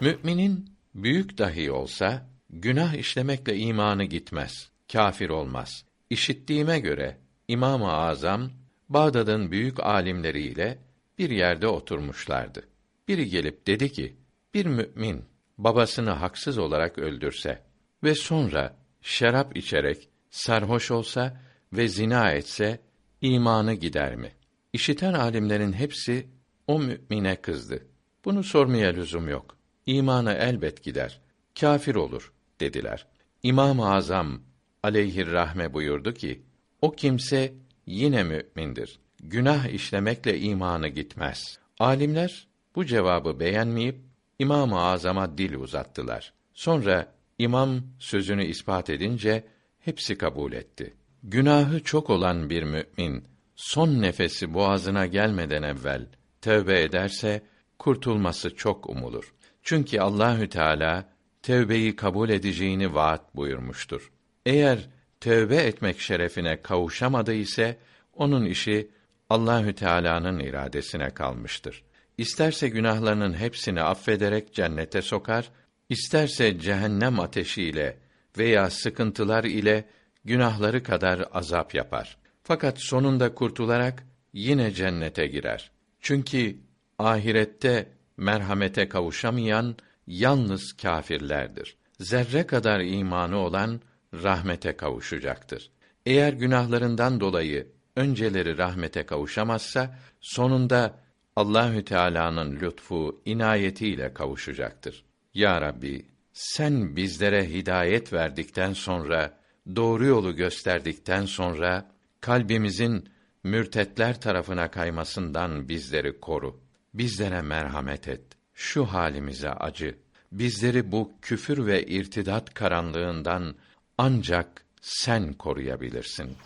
Müminin büyük dahi olsa günah işlemekle imanı gitmez. Kafir olmaz. İşittiğime göre İmam-ı Azam Bağdat'ın büyük alimleriyle bir yerde oturmuşlardı. Biri gelip dedi ki: Bir mümin babasını haksız olarak öldürse ve sonra şarap içerek sarhoş olsa ve zina etse imanı gider mi? İşiten alimlerin hepsi o mümine kızdı. Bunu sormaya lüzum yok. İmanı elbet gider. Kafir olur dediler. İmam-ı Azam aleyhir rahme buyurdu ki: O kimse yine mümindir. Günah işlemekle imanı gitmez. Alimler bu cevabı beğenmeyip İmam-ı Azam'a dil uzattılar. Sonra imam sözünü ispat edince hepsi kabul etti. Günahı çok olan bir mümin son nefesi boğazına gelmeden evvel tövbe ederse kurtulması çok umulur. Çünkü Allahü Teala tövbeyi kabul edeceğini vaat buyurmuştur. Eğer tövbe etmek şerefine kavuşamadı ise onun işi Allahü Teala'nın iradesine kalmıştır. İsterse günahlarının hepsini affederek cennete sokar, isterse cehennem ateşiyle veya sıkıntılar ile günahları kadar azap yapar. Fakat sonunda kurtularak yine cennete girer. Çünkü ahirette merhamete kavuşamayan yalnız kâfirlerdir. Zerre kadar imanı olan rahmete kavuşacaktır. Eğer günahlarından dolayı önceleri rahmete kavuşamazsa sonunda Allahü Teala'nın lütfu, inayetiyle kavuşacaktır. Ya Rabbi, sen bizlere hidayet verdikten sonra, doğru yolu gösterdikten sonra kalbimizin mürtetler tarafına kaymasından bizleri koru. Bizlere merhamet et. Şu halimize acı. Bizleri bu küfür ve irtidat karanlığından ancak sen koruyabilirsin.